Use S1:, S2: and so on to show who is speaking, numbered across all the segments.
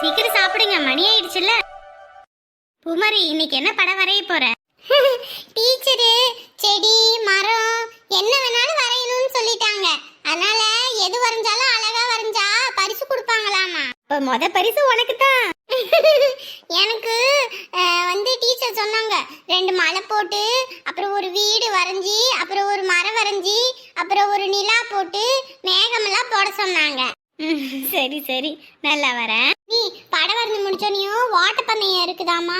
S1: சீக்கிரம் சாப்பிடுங்க மணி ஆயிடுச்சுல்ல. பூமாரி இன்னைக்கு என்ன படம் வரைய போற? டீச்சரு செடி மரம் என்ன வேணாலும் வரையணும்னு சொல்லிட்டாங்க. அதனால எது வரைஞ்சாலும் அழகா வரைஞ்சா பரிசு கொடுப்பாங்களாமா. இப்ப முத பரிசு உனக்கு தான் எனக்கு வந்து டீச்சர் சொன்னாங்க ரெண்டு மலை போட்டு அப்புறம் ஒரு வீடு வரைஞ்சி அப்புறம் ஒரு மரம் வரைஞ்சி அப்புறம் ஒரு நிலா போட்டு மேகமெல்லாம் போட சொன்னாங்க. சரி சரி. நல்லா வரேன். நீ படம் வரைஞ்சு முடிச்சோனையும் ஓட்டப்பந்தயம் இருக்குதாமா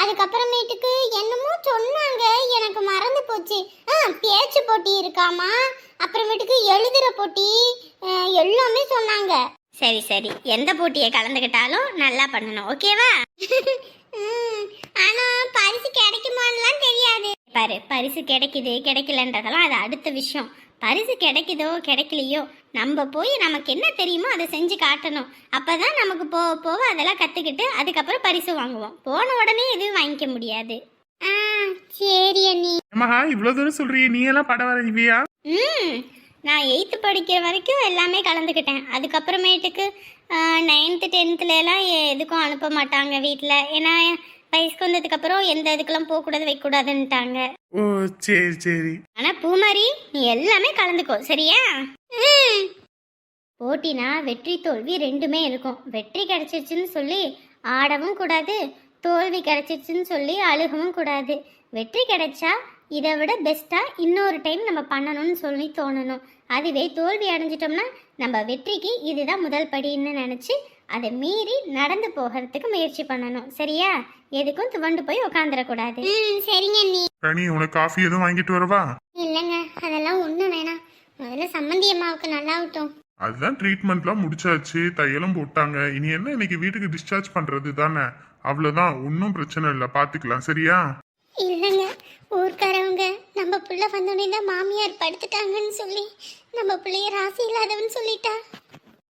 S1: அதுக்கப்புறமேட்டுக்கு என்னமோ சொன்னாங்க. எனக்கு மறந்து போச்சு. ஆ பேச்சு போட்டி இருக்காமா அப்புறமேட்டுக்கு எழுதுற போட்டி எல்லாமே சொன்னாங்க. சரி சரி. எந்த போட்டியை கலந்துக்கிட்டாலும் நல்லா பண்ணணும். ஓகேவா? ஆனா பரிசு கிடைக்குமான்னுலாம் தெரியாது. பாரு பரிசு கிடைக்குது கிடைக்கலன்றதெல்லாம் அது அடுத்த விஷயம். பரிசு கிடைக்குதோ கிடைக்கலையோ நம்ம போய் நமக்கு என்ன தெரியுமோ அதை செஞ்சு காட்டணும். அப்பதான் நமக்கு போக போக அதெல்லாம் கத்துக்கிட்டு அதுக்கப்புறம் பரிசு வாங்குவோம். போன உடனே எதுவும் வாங்கிக்க முடியாது. ஆ சரி அண்ணி.
S2: மகா இவ்வளவு தூரம் சொல்றியே நீ எல்லாம் படம் வரைவியா
S1: ம் நான் எயித்து படிக்கிற வரைக்கும் எல்லாமே கலந்துக்கிட்டேன். அதுக்கப்புறமேட்டுக்கு நைன்த்து டென்த்துல எல்லாம் எ- எதுக்கும் அனுப்ப மாட்டாங்க வீட்டில் ஏன்னா வயசுக்கு வந்ததுக்கப்புறம் எந்த இதுக்கெல்லாம் போகக்கூடாது வைக்கக்கூடாதுன்ட்டாங்க
S2: ஓ சரி சரி.
S1: ஆனால் பூமாரி நீ எல்லாமே கலந்துக்கோ சரியா? போட்டினா வெற்றி தோல்வி ரெண்டுமே இருக்கும். வெற்றி கிடைச்சிருச்சுன்னு சொல்லி ஆடவும் கூடாது தோல்வி கிடைச்சிருச்சுன்னு சொல்லி அழுகவும் கூடாது. வெற்றி கிடைச்சா இதை விட பெஸ்ட்டாக இன்னொரு டைம் நம்ம பண்ணணும்னு சொல்லி தோணணும். அதுவே தோல்வி அடைஞ்சிட்டோம்னா நம்ம வெற்றிக்கு இதுதான் முதல் படின்னு நினச்சி அதை மீறி நடந்து போகிறதுக்கு முயற்சி பண்ணணும். சரியா? எதுக்கும் துவண்டு போய் உட்காந்துடக்கூடாது ம் சரிங்க நீ
S2: கனி உனக்கு காஃபி எதுவும் வாங்கிட்டு வரவா?
S1: இல்லைங்க அதெல்லாம் ஒன்றும் வேணாம். முதல்ல சம்மந்தி அம்மாவுக்கு நல்லாவட்டும்
S2: அதுதான் ட்ரீட்மெண்ட்லாம் முடிச்சாச்சு. தையலும் போட்டாங்க. இனி என்ன இன்னைக்கு வீட்டுக்கு டிஸ்சார்ஜ் பண்றது தானே? அவ்வளவுதான். ஒன்றும் பிரச்சனை இல்லை. பாத்துக்கலாம். சரியா?
S1: இல்லைங்க ஊர்க்காரவங்க நம்ம புள்ள வந்தோடனே தான் மாமியார் படுத்துட்டாங்கன்னு சொல்லி நம்ம பிள்ளைய ராசி இல்லாதவன்னு சொல்லிட்டா.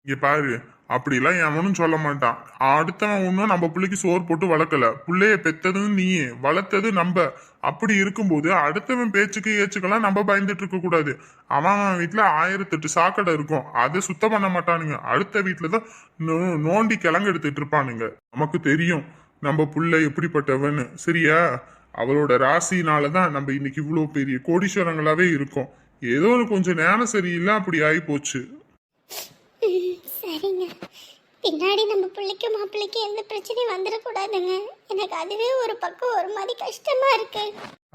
S2: இங்க பாரு அப்படிலாம் எவனும் சொல்ல மாட்டான். அடுத்தவன் ஒன்றும் நம்ம பிள்ளைக்கு சோறு போட்டு வளர்க்கல. பிள்ளைய பெத்ததும் நீயே வளர்த்தது நம்ம. அப்படி இருக்கும்போது அடுத்தவன் பேச்சுக்கு ஏச்சுக்கெல்லாம் நம்ம பயந்துட்டு இருக்க கூடாது. அவன் அவன் வீட்டுல ஆயிரத்தெட்டு சாக்கடை இருக்கும். அதை சுத்தம் பண்ண மாட்டானுங்க. அடுத்த வீட்டுல தான் நோ- நோண்டி கிழங்கு எடுத்துட்டு இருப்பானுங்க. நமக்கு தெரியும் நம்ம புள்ள எப்படிப்பட்டவன்னு. சரியா? அவளோட ராசினால தான் நம்ம இன்னைக்கு இவ்வளோ பெரிய கோடீஸ்வரங்களாவே இருக்கோம். ஏதோ ஒரு கொஞ்சம் நேரம் சரியில்லை அப்படி ஆகி போச்சு
S1: சரிங்க. பின்னாடி நம்ம பிள்ளைக்கும் மாப்பிள்ளைக்கும் எந்த பிரச்சனையும் வந்துடக்கூடாதுங்க எனக்கு அதுவே ஒரு பக்கம் ஒரு மாதிரி கஷ்டமா இருக்கு.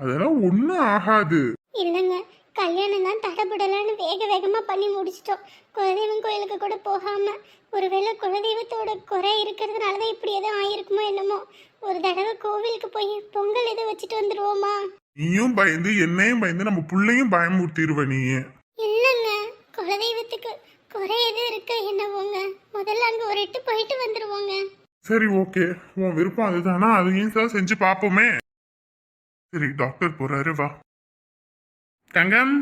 S2: அதெல்லாம் ஒன்றும் ஆகாது.
S1: இல்லைங்க கல்யாணம் தான் தடபுடலான்னு வேக வேகமாக பண்ணி முடிச்சிட்டோம். குலதெய்வம் கோயிலுக்கு கூட போகாம ஒருவேளை குலதெய்வத்தோட குறை இருக்கிறதுனால தான் இப்படி எதுவும் ஆயிருக்குமோ என்னமோ. ஒரு தடவை கோவிலுக்கு போய் பொங்கல் எதுவும் வச்சுட்டு வந்துருவோமா?
S2: நீயும் பயந்து என்னையும் பயந்து நம்ம புள்ளையும் பயமுறுத்திடுவ நீ
S1: இல்லைங்க குலதெய்வத்துக்கு குறை எதுவும் இருக்கு என்னவோங்க? முதல்ல அங்கே ஒரு எட்டு போயிட்டு வந்துருவோங்க.
S2: சரி ஓகே. உன் விருப்பம் அதுதானா? அதையும் தான் செஞ்சு பார்ப்போமே சரி டாக்டர் போறாரு வா. தங்கம்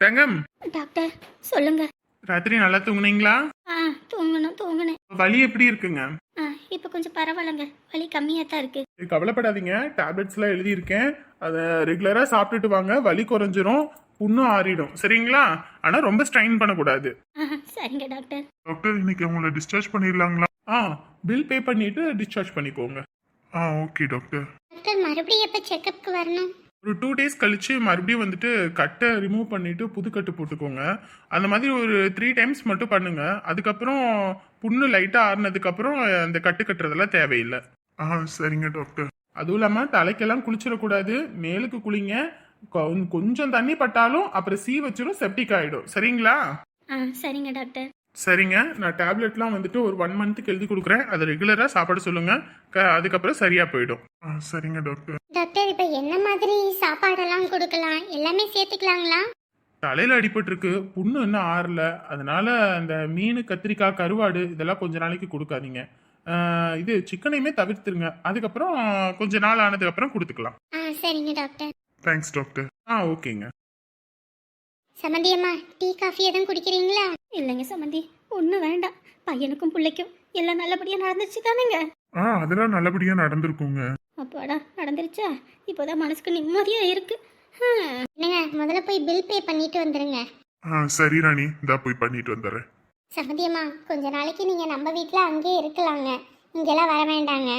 S2: தங்கம்.
S1: டாக்டர் சொல்லுங்க.
S2: ராத்திரி நல்லா தூங்குனீங்களா?
S1: ஆ தூங்கணும் தூங்கணும்.
S2: வலி எப்படி இருக்குங்க?
S1: ஆ இப்போ கொஞ்சம் பரவாயில்லைங்க. வலி கம்மியாக தான் இருக்கு.
S2: சரி, கவலைப்படாதீங்க. டேப்லெட்ஸ்லாம் எழுதியிருக்கேன். அதை ரெகுலராக சாப்பிட்டுட்டு வாங்க. வலி குறைஞ்சிரும். புண்ணும் ஆறிடும். சரிங்களா? ஆனால் ரொம்ப ஸ்ட்ரைன் பண்ணக்கூடாது.
S1: சரிங்க டாக்டர்.
S2: டாக்டர் இன்னைக்கு உங்களை டிஸ்சார்ஜ் பண்ணிடலாங்களா? ஆ பில் பே பண்ணிட்டு டிஸ்சார்ஜ் பண்ணிக்கோங்க. ஆ ஓகே டாக்டர்.
S1: டாக்டர் மறுபடியும் எப்போ செக்கப்புக்கு வரணும்?
S2: ஒரு டூ டேஸ் கழிச்சு மறுபடியும் வந்துட்டு கட்டை ரிமூவ் பண்ணிட்டு புது கட்டு போட்டுக்கோங்க. அந்த மாதிரி ஒரு த்ரீ டைம்ஸ் மட்டும் பண்ணுங்க. அதுக்கப்புறம் புண்ணு லைட்டாக ஆறுனதுக்கப்புறம் அந்த கட்டு கட்டுறதெல்லாம் தேவையில்லை. ஆ சரிங்க டாக்டர் அதுவும் இல்லாமல் தலைக்கெல்லாம் குளிச்சிடக்கூடாது. மேலுக்கு குளிங்க. கொ- கொஞ்சம் தண்ணி பட்டாலும் அப்புறம் சீ வச்சிடும் செப்டிக் ஆகிடும் சரிங்களா?
S1: ஆ சரிங்க டாக்டர்
S2: சரிங்க. நான் டேப்லெட்லாம் வந்துட்டு ஒரு ஒன் மந்த்துக்கு எழுதி கொடுக்குறேன். அதை ரெகுலராக சாப்பாடு சொல்லுங்க. க- அதுக்கப்புறம் சரியாக போயிடும். ஆ சரிங்க டாக்டர்
S1: டாக்டர் இப்போ என்ன மாதிரி சாப்பாடெல்லாம் கொடுக்கலாம்? எல்லாமே சேர்த்துக்கலாங்களா?
S2: தலையில அடிபட்டிருக்கு. புண்ணு இன்னும் ஆறல. அதனால அந்த மீன் கத்திரிக்காய் கருவாடு இதெல்லாம் கொஞ்ச நாளைக்கு கொடுக்காதீங்க. இது சிக்கனையுமே தவிர்த்துருங்க. அதுக்கப்புறம் கொஞ்ச நாள் ஆனதுக்கு அப்புறம் கொடுத்துக்கலாம்.
S1: ஆ சரிங்க டாக்டர்
S2: தேங்க்ஸ் டாக்டர் ஆ ஓகேங்க.
S1: சமந்தியம்மா டீ காஃபி எதுவும் குடிக்கிறீங்களா? இல்லைங்க சமந்தி ஒன்றும் வேண்டாம். பையனுக்கும் பிள்ளைக்கும் எல்லாம் நல்லபடியாக நடந்துச்சு தானேங்க?
S2: ஆ அதெல்லாம் நல்லபடியா நடந்திருக்குங்க.
S1: அப்பாடா நடந்துருச்சா? இப்போதான் மனசுக்கு நிம்மதியாக இருக்கு. என்னங்க முதல்ல போய் பில் பே பண்ணிட்டு வந்துருங்க.
S2: ஆ சரி ராணி இந்தா போய் பண்ணிட்டு வந்துடுறேன்.
S1: சமந்தியம்மா கொஞ்ச நாளைக்கு நீங்கள் நம்ம வீட்டில் அங்கேயே இருக்கலாங்க. இங்கெல்லாம் வர வேண்டாங்க.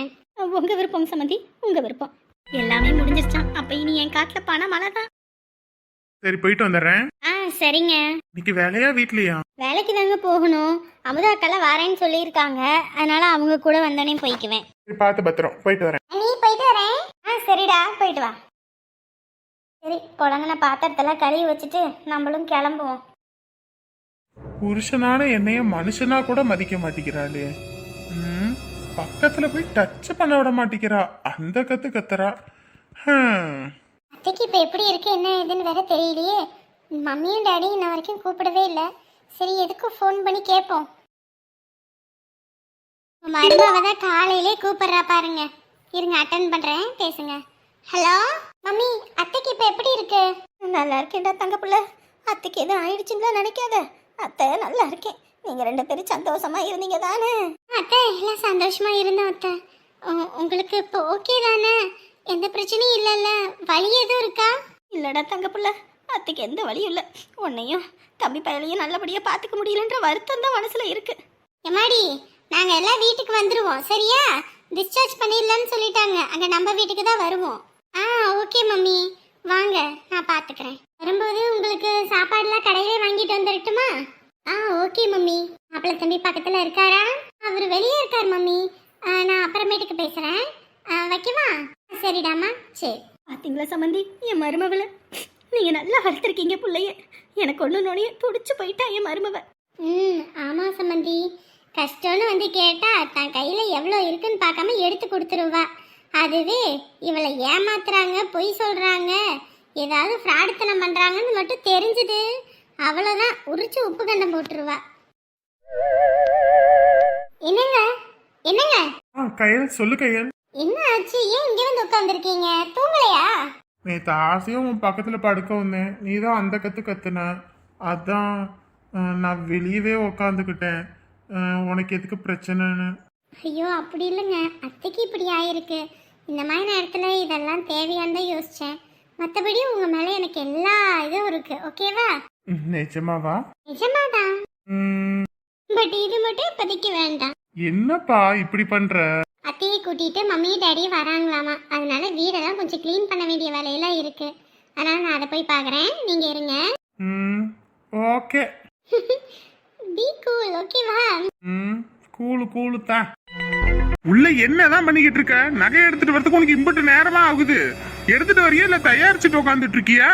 S3: உங்க விருப்பம் சம்மந்தி உங்க விருப்பம். எல்லாமே முடிஞ்சிருச்சான் அப்ப இனி என் காட்டுல பண மழை தான்
S2: சரி போயிட்டு வந்துடுறேன்.
S1: ஆ சரிங்க.
S2: இன்னைக்கு வேலையா வீட்லயா?
S1: வேலைக்கு தாங்க போகணும். அமுதா அக்கெல்லாம் வரேன்னு சொல்லியிருக்காங்க. அதனால அவங்க கூட வந்தோடனே போய்க்குவேன்.
S2: சரி பார்த்து பத்திரம். போயிட்டு வரேன்.
S1: நீ போயிட்டு வரேன். ஆ சரிடா. போயிட்டு வா. சரி குழங்கின பாத்திரத்தெல்லாம் கழுவி வச்சுட்டு நம்மளும் கிளம்புவோம்.
S2: புருஷனான என்னைய மனுஷனா கூட மதிக்க மாட்டேங்கிறாளே. ம், பக்கத்துல போய் டச் பண்ண விட மாட்டேங்கிறா. அந்த கத்து கத்துறா. ஹம்.
S1: அத்தைக்கு இப்போ எப்படி இருக்கு என்ன ஏதுன்னு வேற தெரியலையே. மம்மியும் டாடியும் இன்ன வரைக்கும் கூப்பிடவே இல்லை. சரி எதுக்கும் ஃபோன் பண்ணி கேட்போம் மருமாவை தான் காலையிலே கூப்பிடுறா பாருங்க. இருங்க அட்டன் பண்றேன் பேசுங்க. ஹலோ மம்மி அத்தைக்கு இப்போ எப்படி இருக்கு?
S3: நல்லா இருக்கேன்டா தங்க பிள்ளை அத்தைக்கு எதுவும் ஆயிடுச்சுங்களா நினைக்காத. அத்தை நல்லா இருக்கேன். நீங்க ரெண்டு பேரும் சந்தோஷமா இருந்தீங்க தானே?
S1: அத்தை எல்லாம் சந்தோஷமா இருந்தோம் அத்தை. உங்களுக்கு இப்போ ஓகே தானே? எந்த பிரச்சனையும் இல்லைல்ல. வலி எதுவும் இருக்கா?
S3: இல்லடா தங்க பிள்ளை அத்தைக்கு எந்த வழியும் இல்லை. உன்னையும் தம்பி பயலையும் நல்லபடியா பாத்துக்க முடியலன்ற வருத்தம் தான் மனசுல இருக்கு.
S1: எம்மாடி நாங்க எல்லாம் வீட்டுக்கு வந்துருவோம். சரியா? டிஸ்சார்ஜ் பண்ணிடலாம்னு சொல்லிட்டாங்க. அங்க நம்ம வீட்டுக்கு தான் வருவோம். ஆ ஓகே மம்மி. வாங்க நான் பாத்துக்கிறேன். வரும்போது உங்களுக்கு சாப்பாடுலாம் கடையிலே வாங்கிட்டு வந்துடட்டுமா ஆ ஓகே மம்மி. மாப்பிள்ளை தம்பி பக்கத்துல இருக்காரா? அவர் வெளியே இருக்கார் மம்மி. நான் அப்புறமேட்டுக்கு பேசுறேன். ஆ, வைக்கவா? சரிடாமா? சரி.
S3: பாத்தீங்களா சம்மந்தி என் மருமவள. நீங்க நல்லா வளர்த்துருக்கீங்க பிள்ளைய. எனக்கு ஒண்ணு நோனிய துடிச்சு போயிட்டா என் மருமவ.
S1: ம் ஆமாம் சம்மந்தி கஷ்டம்னு வந்து கேட்டா தன் கையில் எவ்வளோ இருக்குன்னு பார்க்காம எடுத்து கொடுத்துருவா. அதுவே இவளை ஏமாத்துறாங்க பொய் சொல்கிறாங்க ஏதாவது ஃப்ராடுத்தனம் பண்ணுறாங்கன்னு மட்டும் தெரிஞ்சுது. அவ்வளோதான் உரிச்சு உப்பு கண்டம் போட்டுருவா. என்னங்க? என்னங்க?
S2: ஆ கையல் சொல்லு கையல்
S1: என்ன ஆச்சு? ஏன் இங்கே வந்து உட்காந்துருக்கீங்க தூங்கலையா?
S2: நேற்று ஆசையும் உன் பக்கத்துல படுக்க வந்தேன். நீ தான் அந்த கத்து கத்துன. அதான் அஹ், நான் வெளியவே உக்காந்துக்கிட்டேன் அஹ், உனக்கு எதுக்கு பிரச்சனைன்னு?
S1: ஐயோ அப்படி இல்லைங்க. அத்தைக்கு இப்படி ஆயிருக்கு. இந்த மாதிரி நேரத்தில் இதெல்லாம் தேவையானதான் யோசித்தேன் மற்றபடி உங்கள் மேலே எனக்கு எல்லா இதுவும் இருக்கு. ஓகேவா?
S2: ம், நிஜமாவா
S1: நிஜமாதான்.
S2: ம்,
S1: பட் இது மட்டும் இப்போதைக்கு வேண்டாம்.
S2: என்னப்பா இப்படி பண்ற?
S1: அத்தையை கூட்டிட்டு மம்மி டாடி வராங்களாமா? அதனால வீடெல்லாம் கொஞ்சம் க்ளீன் பண்ண வேண்டிய வேலையெல்லாம் இருக்கு. அதனால நான் அதை போய் பார்க்குறேன். நீங்கள் இருங்க.
S2: ம் ஓகே.
S1: பி கூல் ஓகேவா
S2: ம் கூலு கூலு தான் உள்ள என்னதான் பண்ணிக்கிட்டு இருக்க? நகை எடுத்துட்டு வரதுக்கு உனக்கு இம்பட்டு நேரமா ஆகுது. எடுத்துட்டு வரியா இல்ல தயாரிச்சுட்டு உட்காந்துட்டு இருக்கியா?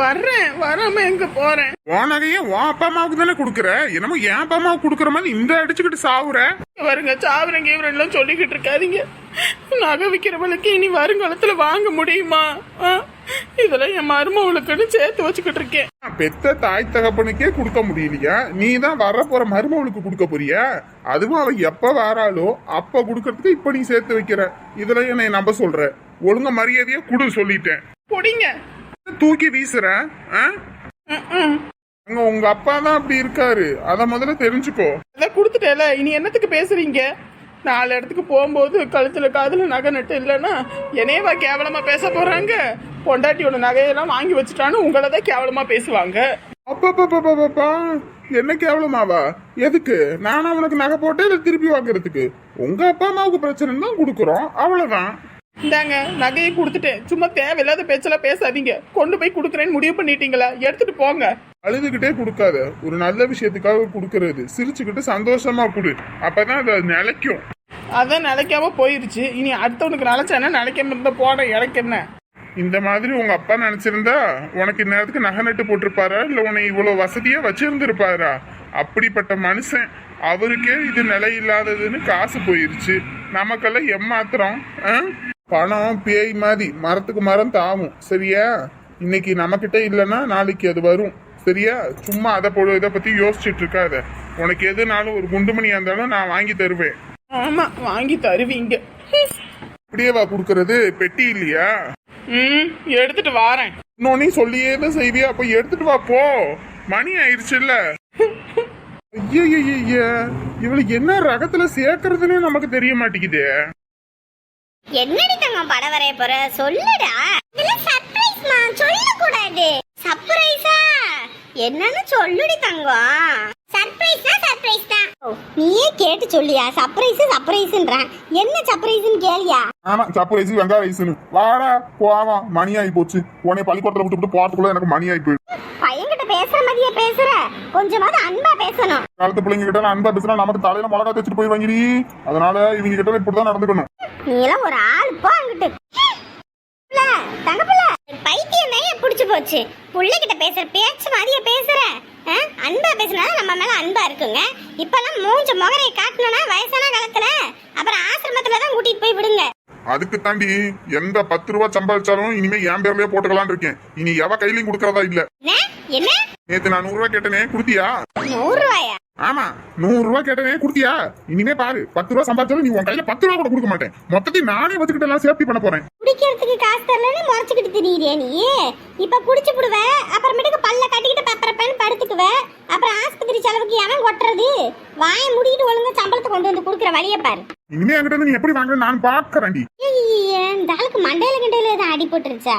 S4: வர்றேன் வராம எங்க போறேன்?
S2: உன் நகையை உன் அப்பா அம்மாவுக்கு தானே கொடுக்குற? என்னமோ என் அப்பா அம்மாவுக்கு கொடுக்குற மாதிரி இந்த அடிச்சுக்கிட்டு சாவுற?
S4: வருங்க சாவரங்க இவரெல்லாம் சொல்லிக்கிட்டு இருக்காதீங்க. நகை விற்கிறவளுக்கு இனி வருங்காலத்துல வாங்க முடியுமா? இதெல்லாம் என் மருமவளுக்குன்னு சேர்த்து வச்சுக்கிட்டு இருக்கேன்.
S2: பெத்த தாய் தகப்பனுக்கே கொடுக்க முடியலையா. நீ தான் வர போற மருமவளுக்கு கொடுக்க போறியா? அதுவும் அவ எப்ப வாராளோ அப்ப கொடுக்கறதுக்கு இப்ப நீ சேர்த்து வைக்கிற. இதுல என்னை நம்ப சொல்ற. ஒழுங்க மரியாதையா குடு சொல்லிட்டேன்.
S4: பொடிங்க
S2: தூக்கி வீசுற. அங்க உங்க அப்பா தான் அப்படி இருக்காரு. அத முதல்ல தெரிஞ்சுக்கோ.
S4: அதான் கொடுத்துட்டேல இனி என்னத்துக்கு பேசுறீங்க? நாலு இடத்துக்கு போகும்போது கழுத்துல காதுல நகை நட்டு இல்லைன்னா என்னையவா கேவலமா பேச போறாங்க? பொண்டாட்டியோட நகையெல்லாம் வாங்கி வச்சுட்டான்னு உங்களை தான் கேவலமா பேசுவாங்க.
S2: அப்பா என்ன கேவலமாவா? எதுக்கு? நானா உனக்கு நகை போட்டு இதை திருப்பி வாங்குறதுக்கு? உங்க அப்பா அம்மாவுக்கு பிரச்சனை தான் கொடுக்குறோம். அவ்வளவுதான்.
S4: இந்தாங்க நகையை கொடுத்துட்டேன். சும்மா தேவையில்லாத பேச்செல்லாம் பேசாதீங்க. கொண்டு போய் கொடுக்குறேன்னு முடிவு பண்ணிட்டீங்களா? எடுத்துட்டு போங்க.
S2: அழுதுகிட்டே கொடுக்காத. ஒரு நல்ல விஷயத்துக்காக கொடுக்கறது. சிரிச்சுக்கிட்டு சந்தோஷமா கொடு. அப்பதான் அது நிலைக்கும்.
S4: அதான் நிலைக்காம போயிருச்சு. இனி அடுத்தவனுக்கு நினைச்சானே நினைக்காம இருந்தா போன எனக்கு என்ன?
S2: இந்த மாதிரி உங்க அப்பா நினைச்சிருந்தா உனக்கு இந்நேரத்துக்கு நகை நட்டு போட்டிருப்பாரா? இல்ல உன்னை இவ்வளவு வசதியா வச்சிருந்திருப்பாரா? அப்படிப்பட்ட மனுஷன். அவருக்கே இது நிலை இல்லாததுன்னு காசு போயிருச்சு. நமக்கெல்லாம் எம்மாத்திரம்? பணம் பேய் மாதிரி. மரத்துக்கு மரம் தாவும். சரியா? இன்னைக்கு நம்மக்கிட்ட இல்லைன்னா நாளைக்கு அது வரும். சரியா? சும்மா அதை போடு இதை பத்தி யோசிச்சுட்டு இருக்காத. உனக்கு எதுனாலும் ஒரு குண்டுமணியா இருந்தாலும் நான் வாங்கி தருவேன்.
S4: ஆமா வாங்கி தருவீங்க.
S2: அப்படியே வா கொடுக்கறது பெட்டி இல்லையா?
S4: ம் எடுத்துட்டு வாரேன்.
S2: இன்னொன்னு சொல்லியே தான் செய்வியா? அப்ப எடுத்துட்டு வா போ. மணி ஆயிடுச்சுல்ல ஐயய்ய இவளுக்கு என்ன ரகத்துல சேர்க்கறதுன்னு நமக்கு தெரிய மாட்டேங்குதே.
S1: என்னடி தங்கம் படம் வரைய போற? சொல்லுடா. இதெல்லாம் சர்ப்ரைஸ்மா சொல்ல கூடாது சர்ப்ரைஸா என்னன்னு சொல்லுடி தங்கம்.
S3: சர்ப்ரைஸ்னா சர்ப்ரைஸ் தான்.
S4: நீயே கேட்டு சொல்லியா? சர்ப்ரைஸ் சர்ப்ரைஸ்ன்றான் என்ன சர்ப்ரைஸ்னு கேளியா?
S2: ஆமா சப்பு ரைஸ் வெங்காய ரைஸ்னு. வாடா போவா மணி ஆகி போச்சு. உன்னை பள்ளிக்கூடத்துல விட்டு விட்டு போறதுக்குள்ள எனக்கு மணி ஆகி போயிடும்
S4: பையன்கிட்ட பேசுற மாதிரியே பேசுற. கொஞ்சமாவது அன்பா பேசணும்.
S2: காலத்து பிள்ளைங்க கிட்ட நான் அன்பா பேசினா நமக்கு தலையில மிளகா தேய்ச்சிட்டு போய் வாங்கிடி அதனால இவங்க கிட்ட இப்படிதான் நடந்துக்கணும்.
S4: நீ எல்லாம் ஒரு ஆள் போ அங்கிட்டு. புள்ள, தங்கப்புள்ள
S3: பைத்தியமே புடிச்சு போச்சு. புள்ளைகிட்ட பேசுற பேச்சு மாதிரியே பேசுற? அன்பா பேசினா நம்ம மேல அன்பா இருக்குங்க. இப்பெல்லாம் மூஞ்ச முகரையை காட்டணும்னா வயசான காலத்துல அப்புறம் ஆசிரமத்துல தான் கூட்டிட்டு போய் விடுங்க.
S2: அதுக்கு தாண்டி எந்த பத்து ரூபா சம்பாதிச்சாலும் இனிமே என் பேர்லயே போட்டுக்கலாம்னு இருக்கேன். இனி எவ கையிலயும் கொடுக்கறதா இல்ல.
S3: என்ன? என்ன?
S2: நேத்து நான் நூறு ரூபாய் கேட்டனே குடுத்தியா?
S3: நூறு ரூபாயா?
S2: ஆமா நூறு ரூபாய் கேட்டனே குடுத்தியா? இனிமே பாரு பத்து ரூபா சம்பாதிச்சாலும் நீ உன் கையில பத்து ரூபா கூட கொடுக்க மாட்டேன். மொத்தத்தையும் நானே வச்சுக்கிட்டு எல்லாம் சேஃப்டி பண்ண போறேன்.
S3: குடிக்கிறதுக்கு காசு தரலன்னு முறைச்சுக்கிட்டு திரியிறியா நீ. இப்ப குடிச்சு புடுவ அப்புறமேட்டுக்கு பல்ல கட்டிக்கிட்டு பப்பரப்பேன்னு படுத்துக்குவ அப்புறம் ஆஸ்பத்திரி செலவுக்கு எவன் கொட்டுறது? வாயை முடிக்கிட்டு ஒழுங்கா சம்பளத்தை கொண்டு வந்து கொடுக்குற வழியை பாரு.
S2: இனிமே என்கிட்ட நீ எப்படி வாங்குற நான் பாக்குறேன்டி
S3: இந்த ஆளுக்கு மண்டையில கிண்டையில எதுவும் அடி போட்டுருச்சா.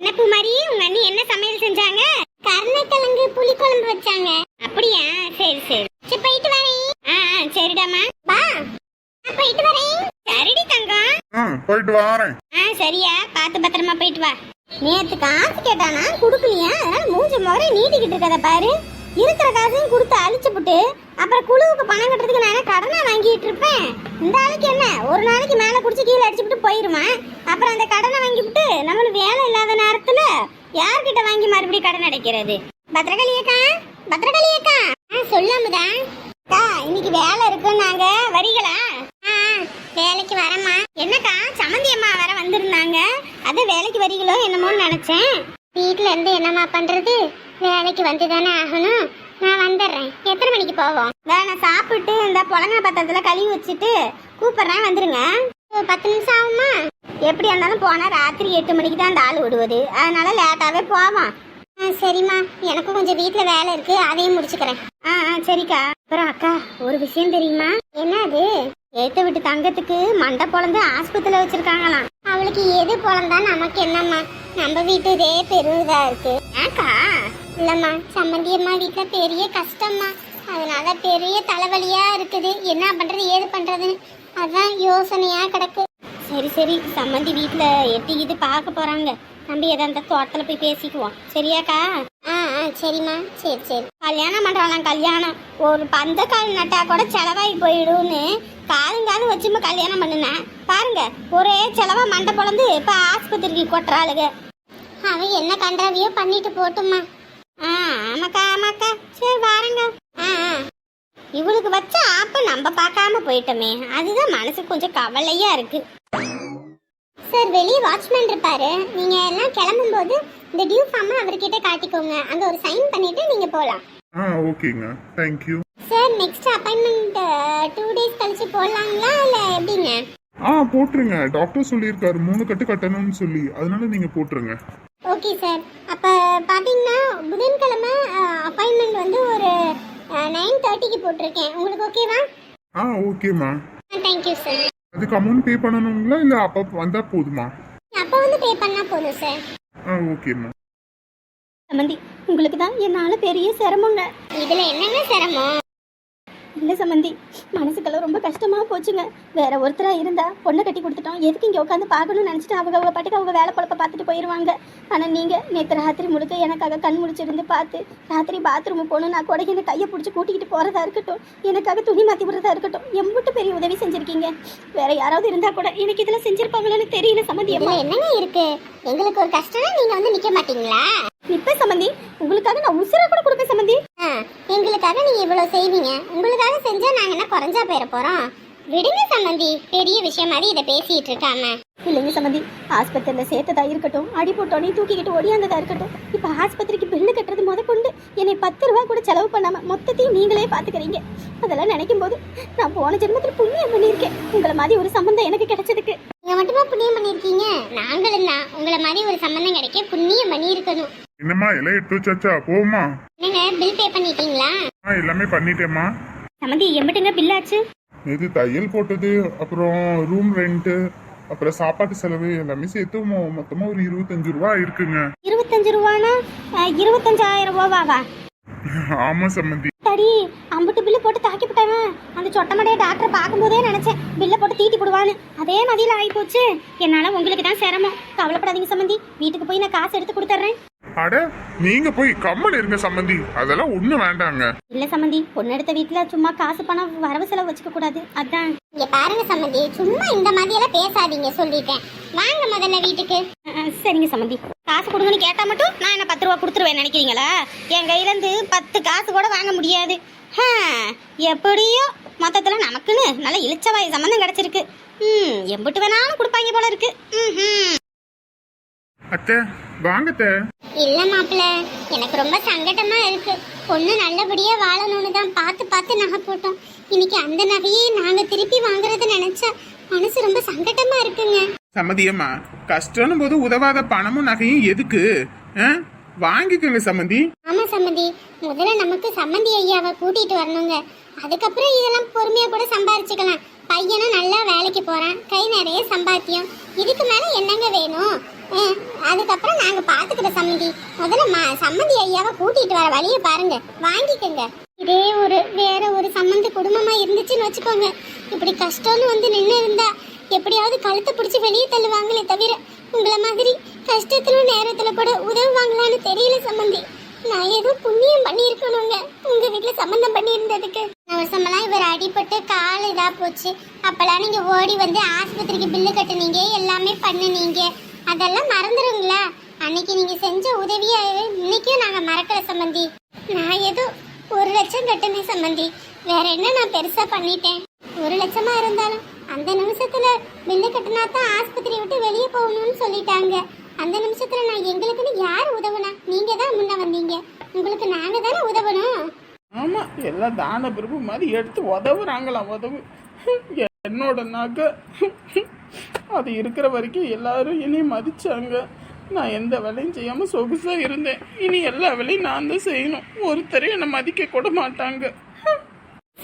S3: என்ன பூமாரி உங்க அண்ணி என்ன சமையல் செஞ்சாங்க? கருணைக்கிழங்கு புளிக்குழம்பு வச்சாங்க. அப்படியா? சரி சரி. சரி போயிட்டு வரேன். ஆ சரிடாமா நான் போயிட்டு வரேன். சரிடி தங்கம்.
S2: ஆ, போயிட்டு வரேன்.
S3: ஆ சரியா. பார்த்து பத்திரமா போயிட்டு வா. நேத்து காசு கேட்டானா குடுக்கலையா? அதனால மூஞ்ச முறை நீட்டிக்கிட்டு இருக்கத பாரு. இருக்கிற காசையும் கொடுத்து அழிச்சு புட்டு அப்புறம் குழுவுக்கு பணம் கட்டுறதுக்கு நான் கடனா வாங்கிட்டு இருப்பேன்? இந்த ஆளுக்கு என்ன? ஒரு நாளைக்கு மேல குடிச்சு கீழே அடிச்சுட்டு போயிருமா? அப்புறம் அந்த கடனை வாங்கிவிட்டு நம்மளுக்கு வேலை இல்லாத நேரத்துல யார்கிட்ட வாங்கி மறுபடியும் கடன் அடைக்கிறது? பத்திரகாளி அக்கா பத்திரகாளி அக்கா ஆ சொல்லாமதா அக்கா இன்னைக்கு வேலை இருக்குன்னாங்க. வரீங்களா வேலைக்கு வரேம்மா. என்னக்கா சமந்தி அம்மா வர வந்திருந்தாங்க. அது வேலைக்கு வரீங்களோ என்னமோன்னு நினைச்சேன். வீட்ல இருந்து என்னம்மா பண்றது? வேலைக்கு வந்து தானே ஆகணும். நான் வந்துடுறேன். எத்தனை மணிக்கு போவோம்? நான் சாப்பிட்டு இந்த புலங்கா பத்திரத்துல கழுவி வச்சுட்டு கூப்பிடுறேன் வந்துருங்க. ஒரு பத்து நிமிஷம் ஆகுமா எப்படி இருந்தாலும் போனா ராத்திரி எட்டு மணிக்கு தான் அந்த ஆள் விடுவது அதனால லேட்டாவே போவான் ஆ சரிம்மா. எனக்கும் கொஞ்சம் வீட்டில் வேலை இருக்கு. அதையும் முடிச்சுக்கிறேன். ஆ ஆ சரிக்கா. அப்புறம் அக்கா ஒரு விஷயம் தெரியுமா? என்ன அது ஏத்த விட்டு தங்கத்துக்கு மண்டை பொழந்து ஆஸ்பத்திரியில வச்சிருக்காங்களாம். அவளுக்கு எது பொழந்தா நமக்கு என்னம்மா? நம்ம வீட்டு இதே பெருதா இருக்கு. ஏக்கா இல்லம்மா சம்மந்தி வீட்டில் பெரிய கஷ்டம்மா. அதனால பெரிய தலைவலியா இருக்குது. என்ன பண்றது ஏது பண்றதுன்னு? அதான் யோசனையா கிடக்கு. சரி சரி சம்மந்தி வீட்டில் எட்டி இது பார்க்க போறாங்க. நம்ம எதா அந்த தோட்டத்துல போய் பேசிக்குவோம் சரியாக்கா? சரிம்மா. சரி சரி. கல்யாணம் பண்றாங்களாம் கல்யாணம். ஒரு பந்தக்கால் நட்டா கூட செலவாகி போயிடும்னு காலங்காலம் வச்சுமா கல்யாணம் பண்ணுனேன் பாருங்க ஒரே செலவா மண்டை பொழந்து இப்போ ஆஸ்பத்திரிக்கு கொட்டுறாளுங்க அவன் என்ன கண்டாவியோ பண்ணிட்டு போட்டுமா ஆ ஆமாக்கா ஆமாக்கா. சரி வாருங்க. ஆ ஆ. இவளுக்கு வச்ச ஆப்ப நம்ம பார்க்காம போயிட்டோமே. அதுதான் மனசுக்கு கொஞ்சம் கவலையா இருக்கு. சார் வெளியே வாட்ச்மேன் இருப்பாரு. நீங்க எல்லாம் கிளம்பும்போது இந்த டியூ ஃபார்ம் அவர்கிட்ட காட்டிக்கோங்க. அங்க ஒரு சைன் பண்ணிட்டு நீங்க போலாம்.
S2: ஆ ஓகேங்க. Thank you
S3: sir next appointment two days கழிச்சு போடலாங்களா இல்ல எப்படிங்க?
S2: ஆ போட்டுருங்க. டாக்டர் சொல்லியிருக்காரு. மூணு கட்டு கட்டணும்னு சொல்லி. அதனால நீங்க போட்டுருங்க.
S3: ஓகே சார் அப்போ பார்த்தீங்கன்னா புதன்கிழமை அப்பாயின்மெண்ட் வந்து ஒரு நைன் தேர்ட்டிக்கு போட்டிருக்கேன். உங்களுக்கு ஓகேவா
S2: ஆ ஓகேம்மா
S3: தேங்க்யூ சார்
S2: அதுக்கு அமௌண்ட் பே பண்ணணுங்களா? இல்லை அப்போ வந்தா போதுமா?
S3: அப்போ வந்து பே பண்ணால் போதும் சார்
S2: ஆ ஓகேம்மா
S4: சம்மந்தி உங்களுக்கு தான் என்னால பெரிய சிரமங்க.
S3: இதில் என்னங்க சிரமம்?
S4: இல்லை சம்மந்தி மனசுக்கெல்லாம் ரொம்ப கஷ்டமாக போச்சுங்க. வேற ஒருத்தராக இருந்தா பொண்ணை கட்டி கொடுத்துட்டோம். எதுக்கு இங்கே உட்காந்து பார்க்கணும்னு நினச்சிட்டு அவங்க அவங்க பாட்டுக்கு அவங்க வேலை பொழப்ப பார்த்துட்டு போயிடுவாங்க ஆனால் நீங்கள் நேற்று ராத்திரி முழுக்க எனக்காக கண் முடிச்சிருந்து பார்த்து ராத்திரி பாத்ரூம் போகணும் நான் கூட என்னை கையை பிடிச்சி கூட்டிக்கிட்டு போகிறதா இருக்கட்டும். எனக்காக துணி மாற்றி விடுறதா இருக்கட்டும். எம்பிட்டு பெரிய உதவி செஞ்சுருக்கீங்க. வேற யாராவது இருந்தால் கூட எனக்கு இதெல்லாம் செஞ்சிருப்பாங்களான்னு தெரியல சம்மந்தி
S3: என்னங்க இருக்கு? எங்களுக்கு ஒரு கஷ்டம்னா நீங்கள் வந்து நிற்க மாட்டீங்களா?
S4: இப்ப சம்மந்தி உங்களுக்காக நான் உசுரை கூட கொடுப்பேன் சம்மந்தி
S3: ஆ எங்களுக்காக நீங்கள் இவ்வளோ செய்வீங்க. உங்களுக்காக செஞ்சால் நாங்கள் என்ன குறைஞ்சா போயிட போகிறோம் விடுங்க சம்மந்தி பெரிய விஷயம் மாதிரி இதை பேசிட்டு இருக்காம.
S4: இல்லைங்க சம்மந்தி ஆஸ்பத்திரியில் சேர்த்ததா இருக்கட்டும் அடி போட்டோன்னே தூக்கிக்கிட்டு ஓடியாந்ததா இருக்கட்டும் இப்போ ஆஸ்பத்திரிக்கு பில்லு கட்டுறது முத கொண்டு என்னை பத்து ரூபா கூட செலவு பண்ணாம மொத்தத்தையும் நீங்களே பார்த்துக்கிறீங்க அதெல்லாம் நினைக்கும் போது நான் போன ஜென்மத்தில் புண்ணியம் பண்ணியிருக்கேன். உங்களை மாதிரி ஒரு சம்பந்தம் எனக்கு கிடைச்சதுக்கு.
S3: நீங்கள் மட்டுமா புண்ணியம் பண்ணியிருக்கீங்க? நாங்களும் தான். உங்களை மாதிரி ஒரு சம்மந்தம் கிடைக்க புண்ணியம் பண்ணியிருக்கணும்.
S2: என்னம்மா எல்லாம் எடுத்து வச்சாச்சா? போமா
S3: பில் பே பண்ணிட்டீங்களா?
S2: ஆ எல்லாமே பண்ணிட்டேம்மா.
S4: சம்மந்தி எம்பிட்டுங்க பில்லாச்சு
S2: இது தையல் போட்டது அப்புறம் ரூம் ரெண்ட்டு அப்புறம் சாப்பாட்டு செலவு எல்லாமே சேர்த்து மொ- மொத்தமா ஒரு இருபத்தஞ்சு ரூபா இருக்குங்க
S3: இருபத்தஞ்சு ரூபானா? அஹ், இருபத்தஞ்சாயிரம் ரூபாவா
S2: ஆமா சம்மந்தி
S3: தடி அம்புட்டு பில்லு போட்டு தாக்கி விட்டாங்க. அந்த சொட்டமடைய டாக்டர் பார்க்கும்போதே நினைச்சேன் பில்லை போட்டு தீட்டி போடுவான்னு. அதே மாதிரில ஆகி போச்சு என்னால உங்களுக்கு தான் சிரமம். கவலைப்படாதீங்க சம்மந்தி வீட்டுக்கு போய் நான் காசு எடுத்து கொடுத்துட்றேன்
S2: அட நீங்க போய் கம்மல் இருங்க சம்மந்தி. அதெல்லாம் ஒண்ணும் வேண்டாங்க.
S3: இல்ல சம்மந்தி பொண்ணு எடுத்த வீட்டுல சும்மா காசு பணம் வரவு செலவு வச்சுக்க கூடாது. அதான்.
S1: இங்க பாருங்க சம்மந்தி சும்மா இந்த மாதிரி எல்லாம் பேசாதீங்க சொல்லிட்டேன். வாங்க முதல்ல வீட்டுக்கு.
S3: சரிங்க சம்மந்தி. காசு கொடுங்கன்னு கேட்டா மட்டும் நான் என்ன பத்து ரூபா கொடுத்துருவேன் நினைக்கிறீங்களா? என் கையில இருந்து பத்து காசு கூட வாங்க முடியாது. எப்படியோ மொத்தத்துல நமக்குன்னு நல்ல இளிச்சவாய் சம்மந்தம் கிடைச்சிருக்கு. ம் எம்பிட்டு வேணாலும் கொடுப்பாங்க போல இருக்கு. ம்ஹும்.
S2: அத்தை வாங்க அத்தை.
S1: இல்ல மாப்பிள்ள எனக்கு ரொம்ப சங்கடமா இருக்கு. பொண்ணு நல்லபடியா வாழணும்னு தான் பார்த்து பார்த்து நகை போட்டோம். இன்னைக்கு அந்த நகையை நாங்க திருப்பி வாங்குறத நினைச்சா மனசு ரொம்ப சங்கடமா இருக்குங்க.
S4: சம்மதியம்மா கஷ்டம்னு போது உதவாத பணமும் நகையும் எதுக்கு? வாங்கிக்கோங்க சம்மந்தி.
S1: ஆமா சம்மந்தி முதல்ல நமக்கு சம்மந்தி ஐயாவை கூட்டிட்டு வரணுங்க. அதுக்கப்புறம் இதெல்லாம் பொறுமையா கூட சம்பாரிச்சுக்கலாம். பையனும் நல்லா வேலைக்கு போகிறான் கை நிறைய சம்பாத்தியம். இதுக்கு மேலே என்னங்க வேணும்? அதுக்கப்புறம் நாங்கள் பார்த்துக்கிற சம்மந்தி முதல்ல ம- சம்மந்தி ஐயாவை கூட்டிகிட்டு வர வழியை பாருங்க. வாங்கிக்கோங்க. இதே ஒரு வேற ஒரு சம்மந்த குடும்பமாக இருந்துச்சுன்னு வச்சுக்கோங்க. இப்படி கஷ்டம்னு வந்து நின்று இருந்தா எப்படியாவது கழுத்தை பிடிச்சி வெளியே தள்ளுவாங்களே தவிர உங்களை மாதிரி கஷ்டத்துல நேரத்தில் கூட உதவுவாங்களான்னு தெரியல சம்மந்தி. நான் ஏதோ புண்ணியம் பண்ணியிருக்கணுங்க. உங்க வீட்டுல சம்மந்தம் பண்ணியிருந்ததுக்கு. அவசமெல்லாம் இவர் அடிபட்டு கால் இதா போச்சு. அப்பெல்லாம் நீங்க ஓடி வந்து ஆஸ்பத்திரிக்கு பில்லு கட்டுனீங்க எல்லாமே பண்ணுனீங்க. அதெல்லாம் மறந்துடுங்களா அன்னைக்கு நீங்க செஞ்ச உதவிய இன்னைக்கும் நாங்க மறக்கல சம்மந்தி நான் ஏதோ ஒரு லட்சம் கட்டுனேன் சம்மந்தி வேற என்ன நான் பெருசா பண்ணிட்டேன்? ஒரு லட்சமா இருந்தாலும் அந்த நிமிஷத்துல பில்லு கட்டினா தான் ஆஸ்பத்திரி விட்டு வெளியே போகணும்னு சொல்லிட்டாங்க. அந்த நிமிஷத்துல நான் எங்களுக்குன்னு யார் உதவுனா? நீங்க தான் முன்ன வந்தீங்க. உங்களுக்கு நாங்க தானே உதவணும்.
S4: ஆமா எல்லாம் தான பிரபு மாதிரி எடுத்து உதவுறாங்களாம் உதவு. என்னோட நகை. அது இருக்கிற வரைக்கும் எல்லாரும் என்னை மதிச்சாங்க. நான் எந்த வேலையும் செய்யாம சொகுசா இருந்தேன். இனி எல்லா வேலையும் நான் தான் செய்யணும். ஒருத்தரையும் என்னை மதிக்க கூட மாட்டாங்க.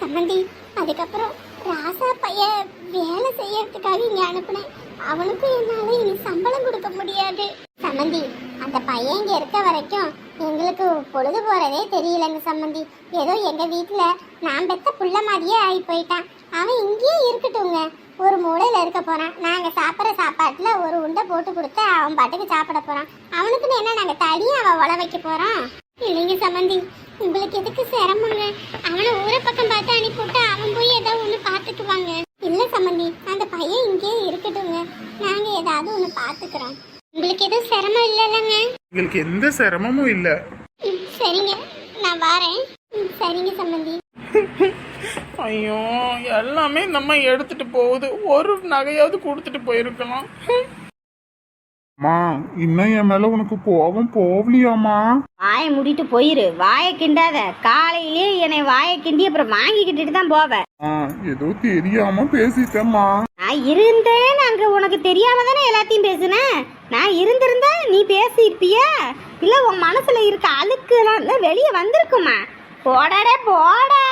S1: சம்மந்தி அதுக்கப்புறம் ராசா பையன் வேலை செய்யறதுக்காக இங்க அனுப்புனேன். அவனுக்கும் என்னால இனி சம்பளம் கொடுக்க முடியாது. சம்மந்தி அந்த பையன் இங்க இருக்க வரைக்கும் எங்களுக்கு பொழுது போறதே தெரியலங்க சம்மந்தி ஏதோ எங்க வீட்டுல நான் பெத்த புள்ள மாதிரியே ஆகி போயிட்டான் அவன் இங்கேயே இருக்கட்டுங்க ஒரு மூலையில இருக்க போறான். நாங்க சாப்பிட்ற சாப்பாட்டுல ஒரு உண்டை போட்டு கொடுத்து அவன் பாட்டுக்கு சாப்பிட போறான். அவனுக்குன்னு என்ன நாங்க தனியா அவன் உழ வைக்க போறோம்? இல்லைங்க சம்மந்தி உங்களுக்கு எதுக்கு சிரமங்க? அவனை ஊரை பக்கம் பார்த்து அனுப்பிவிட்டு அவன் போய் ஏதாவது ஒன்று பார்த்துக்குவாங்க. இல்ல சம்மந்தி அந்த பையன் இங்கேயே இருக்கட்டுங்க நாங்க ஏதாவது ஒன்று பார்த்துக்கிறோம். உங்களுக்கு எதுவும் சிரமம் இல்லைல்லங்க?
S4: எங்களுக்கு எந்த சிரமமும் இல்லை.
S1: சரிங்க. நான் வரேன். ம், சரிங்க சம்மந்தி
S4: ஐயோ எல்லாமே நம்ம எடுத்துட்டு போகுது. ஒரு நகையாவது கொடுத்துட்டு போயிருக்கலாம்.
S2: அம்மா இன்னும் என் மேல உனக்கு கோபம் போகலையாம்மா
S3: வாயை மூடிட்டு போயிரு. வாயை கிண்டாத. காலையிலே என்னை வாயை கிண்டி அப்புறம் வாங்கிக்கிட்டு தான் போவேன்
S2: ஆ ஏதோ தெரியாம பேசிட்டேம்மா.
S3: நான் இருந்தேன் அங்க உனக்கு தெரியாம தானே எல்லாத்தையும் பேசுனேன் நான் இருந்திருந்தா நீ பேசியிருப்பியா? இல்ல உன் மனசுல இருக்க அழுக்குலாம் வெளியே வந்திருக்குமா? போடாடே போடா.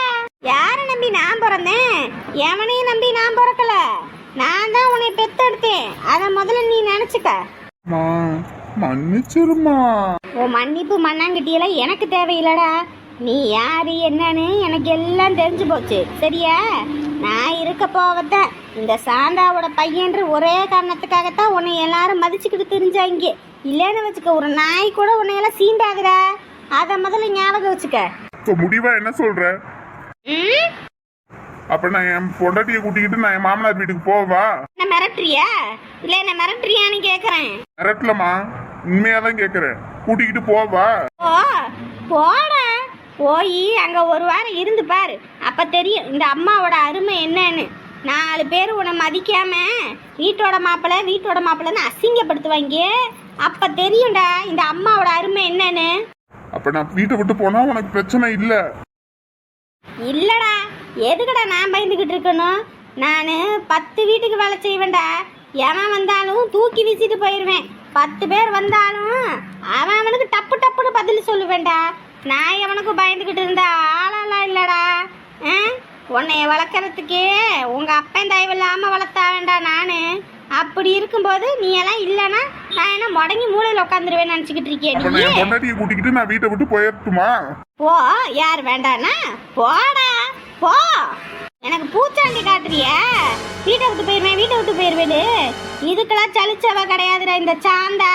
S3: யார நம்பி நான் பிறந்தேன்? எவனையும் நம்பி நான் பிறக்கல. நான் தான் உன்னை பெத்தெடுத்தேன். அதை முதல்ல நீ நினைச்சுக்க.
S2: மா மன்னிச்சிருமா.
S3: உன் மன்னிப்பு மண்ணாங்கட்டியெல்லாம் எனக்கு தேவையில்லடா. நீ யாரு என்னன்னு எனக்கு எல்லாம் தெரிஞ்சு போச்சு. சரியா? நான் இருக்க போவத இந்த சாந்தாவோட பையன்ற ஒரே காரணத்துக்காகத்தான் உன்னை எல்லாரும் மதிச்சுக்கிட்டு தெரிஞ்சாங்க இல்லைன்னு வச்சுக்க ஒரு நாய் கூட உன்னை எல்லாம் சீண்டாதுடா அதை முதல்ல ஞாபகம் வச்சுக்க.
S2: முடிவா என்ன சொல்ற?
S3: ம்?
S2: அப்ப நான் என் பொண்டாட்டிய கூட்டிக்கிட்டு நான் என் மாமனார் வீட்டுக்கு போவா?
S3: என்ன மிரட்டுறியா? இல்லை என்ன மிரட்டுறியான்னு கேட்குறேன்
S2: மிரட்டலம்மா. உண்மையாதான் கேக்குறேன். கூட்டிக்கிட்டு போவா?
S3: ஓ போடா. போய் அங்க ஒரு வாரம் இருந்து பாரு. அப்ப தெரியும் இந்த அம்மாவோட அருமை என்னன்னு. நாலு பேர் உன்னை மதிக்காம வீட்டோட மாப்பிள்ளை வீட்டோட மாப்பிள்ளைன்னு அசிங்கப்படுத்துவாங்க. அப்ப தெரியும்டா இந்த அம்மாவோட அருமை என்னன்னு.
S2: அப்ப நான் வீட்டை விட்டு போனா உனக்கு பிரச்சனை இல்ல.
S3: இல்லடா. எதுக்குடா நான் பயந்துகிட்டு இருக்கணும் நான் பத்து வீட்டுக்கு வேலை செய்வேன்டா. எவன் வந்தாலும் தூக்கி வீசிட்டு போயிடுவேன் பத்து பேர் வந்தாலும் அவன் அவனுக்கு டப்பு டப்புன்னு பதில் சொல்லுவேன்டா. நான் எவனுக்கு பயந்துகிட்டு இருந்தா ஆளெல்லாம் இல்லடா. ஆ? உன்னைய வளர்க்கறதுக்கு உங்க அப்பன் தயவு இல்லாம வளர்த்தா வேண்டா நானு. அப்படி இருக்கும்போது நீ எல்லாம் இல்லைன்னா நான் என்ன முடங்கி மூலையில் உட்காந்துருவேன் நினச்சிக்கிட்டு இருக்கேன்
S2: பொண்டாட்டியை கூட்டிக்கிட்டு நான் வீட்டை விட்டு போயிடட்டுமா
S3: போ யார் வேண்டானா போடா போ. எனக்கு பூச்சாண்டி காட்டுறிய? வீட்டை விட்டு போயிருவேன் வீட்டை விட்டு போயிருவேன் இதுக்கெல்லாம் சலிச்சவ கிடையாதுடா இந்த சாந்தா.